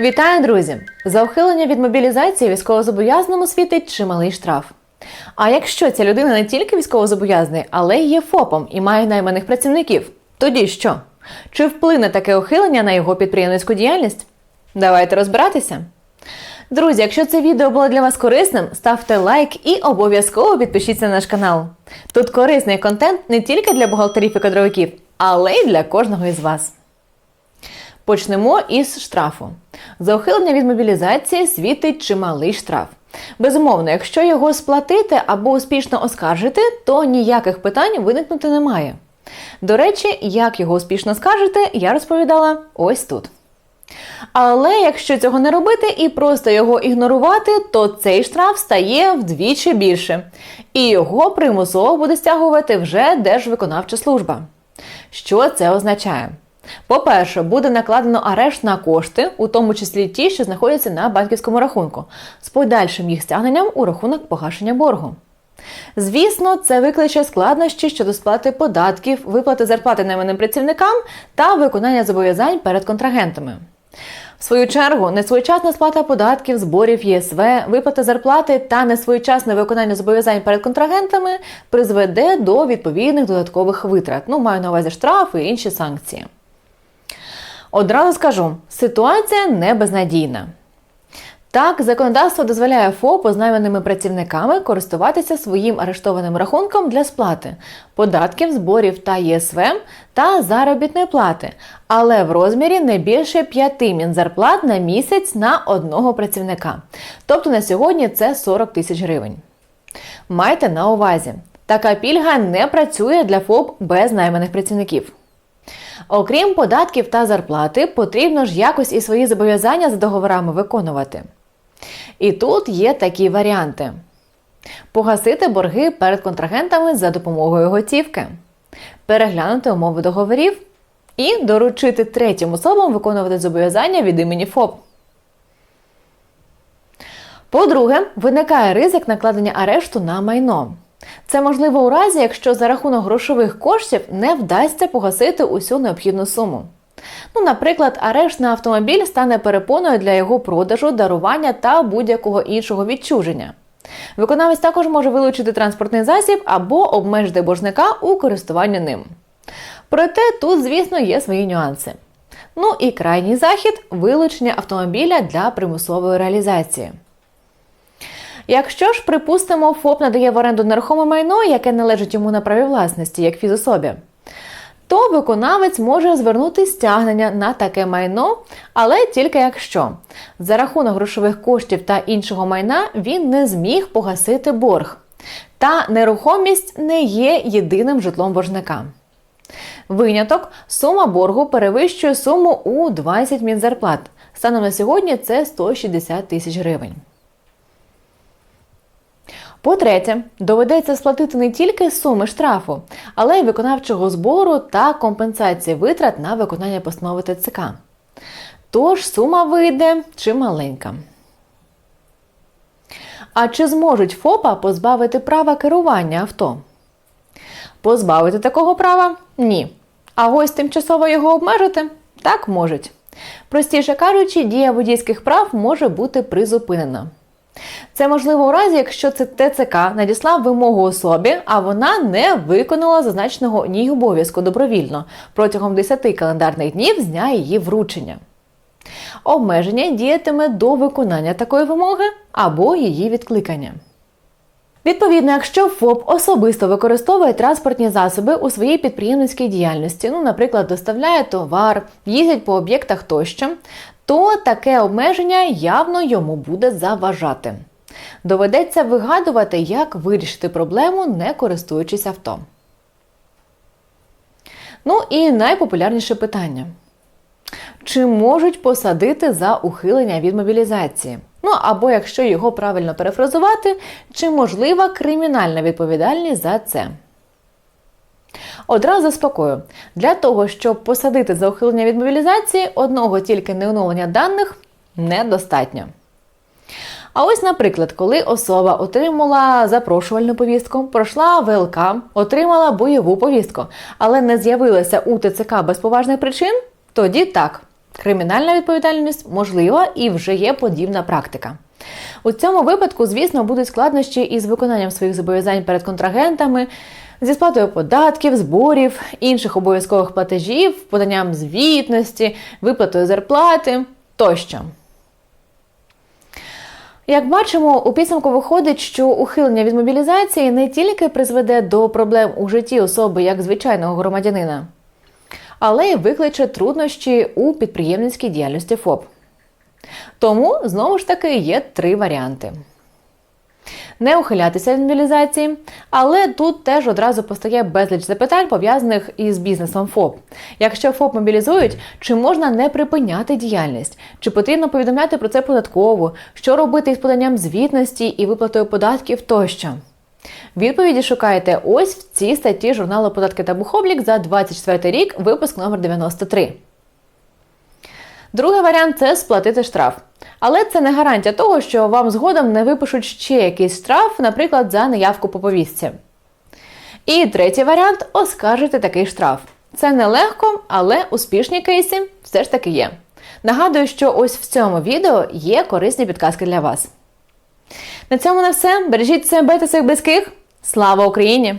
Вітаю, друзі! За ухилення від мобілізації військовозобов'язаному світить чималий штраф. А якщо ця людина не тільки військовозобов'язаний, але й є ФОПом і має найманих працівників, тоді що? Чи вплине таке ухилення на його підприємницьку діяльність? Давайте розбиратися. Друзі, якщо це відео було для вас корисним, ставте лайк і обов'язково підпишіться на наш канал. Тут корисний контент не тільки для бухгалтерів і кадровиків, але й для кожного із вас. Почнемо із штрафу. За ухилення від мобілізації світить чималий штраф. Безумовно, якщо його сплатити або успішно оскаржити, то ніяких питань виникнути не має. До речі, як його успішно скажете, я розповідала ось тут. Але якщо цього не робити і просто його ігнорувати, то цей штраф стає вдвічі більше, і його примусово буде стягувати вже Держвиконавча служба. Що це означає? По-перше, буде накладено арешт на кошти, у тому числі ті, що знаходяться на банківському рахунку, з подальшим їх стягненням у рахунок погашення боргу. Звісно, це викличе складнощі щодо сплати податків, виплати зарплати найманим працівникам та виконання зобов'язань перед контрагентами. В свою чергу, несвоєчасна сплата податків, зборів ЄСВ, виплата зарплати та несвоєчасне виконання зобов'язань перед контрагентами призведе до відповідних додаткових витрат. Ну, маю на увазі штрафи і інші санкції. Одразу скажу, ситуація не безнадійна. Так, законодавство дозволяє ФОПу з найманими працівниками користуватися своїм арештованим рахунком для сплати податків, зборів та ЄСВ та заробітної плати, але в розмірі не більше 5 мінзарплат на місяць на одного працівника. Тобто на сьогодні це 40 тисяч гривень. Майте на увазі, така пільга не працює для ФОП без найманих працівників. Окрім податків та зарплати, потрібно ж якось і свої зобов'язання за договорами виконувати. І тут є такі варіанти: погасити борги перед контрагентами за допомогою готівки, переглянути умови договорів і доручити третім особам виконувати зобов'язання від імені ФОП. По-друге, виникає ризик накладення арешту на майно. Це можливо у разі, якщо за рахунок грошових коштів не вдасться погасити усю необхідну суму. Ну, наприклад, арешт на автомобіль стане перепоною для його продажу, дарування та будь-якого іншого відчуження. Виконавець також може вилучити транспортний засіб або обмежити боржника у користуванні ним. Проте тут, звісно, є свої нюанси. Ну і крайній захід вилучення автомобіля для примусової реалізації. Якщо ж, припустимо, ФОП надає в оренду нерухоме майно, яке належить йому на праві власності, як фізособі, то виконавець може звернути стягнення на таке майно, але тільки якщо за рахунок грошових коштів та іншого майна він не зміг погасити борг, та нерухомість не є єдиним житлом боржника. Виняток сума боргу перевищує суму у 20 мінзарплат. Станом на сьогодні це 160 тисяч гривень. По-третє, доведеться сплатити не тільки суми штрафу, але й виконавчого збору та компенсації витрат на виконання постанови ТЦК. Тож сума вийде чималенька. А чи зможуть ФОПа позбавити права керування авто? Позбавити такого права? Ні. А ось тимчасово його обмежити? Так можуть. Простіше кажучи, дія водійських прав може бути призупинена. Це можливо у разі, якщо це ТЦК надіслав вимогу особі, а вона не виконала зазначеного ній обов'язку добровільно протягом 10 календарних днів з дня її вручення. Обмеження діятиме до виконання такої вимоги або її відкликання. Відповідно, якщо ФОП особисто використовує транспортні засоби у своїй підприємницькій діяльності, ну, наприклад, доставляє товар, їздить по об'єктах тощо, то таке обмеження явно йому буде заважати. Доведеться вигадувати, як вирішити проблему, не користуючись авто. Ну і найпопулярніше питання. Чи можуть посадити за ухилення від мобілізації? Ну або якщо його правильно перефразувати, чи можлива кримінальна відповідальність за це? Одразу заспокою, для того, щоб посадити за ухилення від мобілізації, одного тільки неоновлення даних недостатньо. А ось, наприклад, коли особа отримала запрошувальну повістку, пройшла ВЛК, отримала бойову повістку, але не з'явилася у ТЦК без поважних причин, тоді так. Кримінальна відповідальність можлива і вже є подібна практика. У цьому випадку, звісно, будуть складнощі із виконанням своїх зобов'язань перед контрагентами, зі сплатою податків, зборів, інших обов'язкових платежів, поданням звітності, виплатою зарплати тощо. Як бачимо, у підсумку виходить, що ухилення від мобілізації не тільки призведе до проблем у житті особи як звичайного громадянина, але й викличе труднощі у підприємницькій діяльності ФОП. Тому знову ж таки є три варіанти. Не ухилятися від мобілізації, але тут теж одразу постає безліч запитань, пов'язаних із бізнесом ФОП. Якщо ФОП мобілізують, чи можна не припиняти діяльність, чи потрібно повідомляти про це податково, що робити із поданням звітності і виплатою податків тощо. Відповіді шукайте ось в цій статті журналу Податки та Бухоблік за 24 рік, випуск номер 93. Другий варіант це сплатити штраф. Але це не гарантія того, що вам згодом не випишуть ще якийсь штраф, наприклад, за неявку по повістці. І третій варіант оскаржити такий штраф. Це нелегко, але успішні кейси все ж таки є. Нагадую, що ось в цьому відео є корисні підказки для вас. На цьому на все. Бережіть себе та своїх близьких. Слава Україні!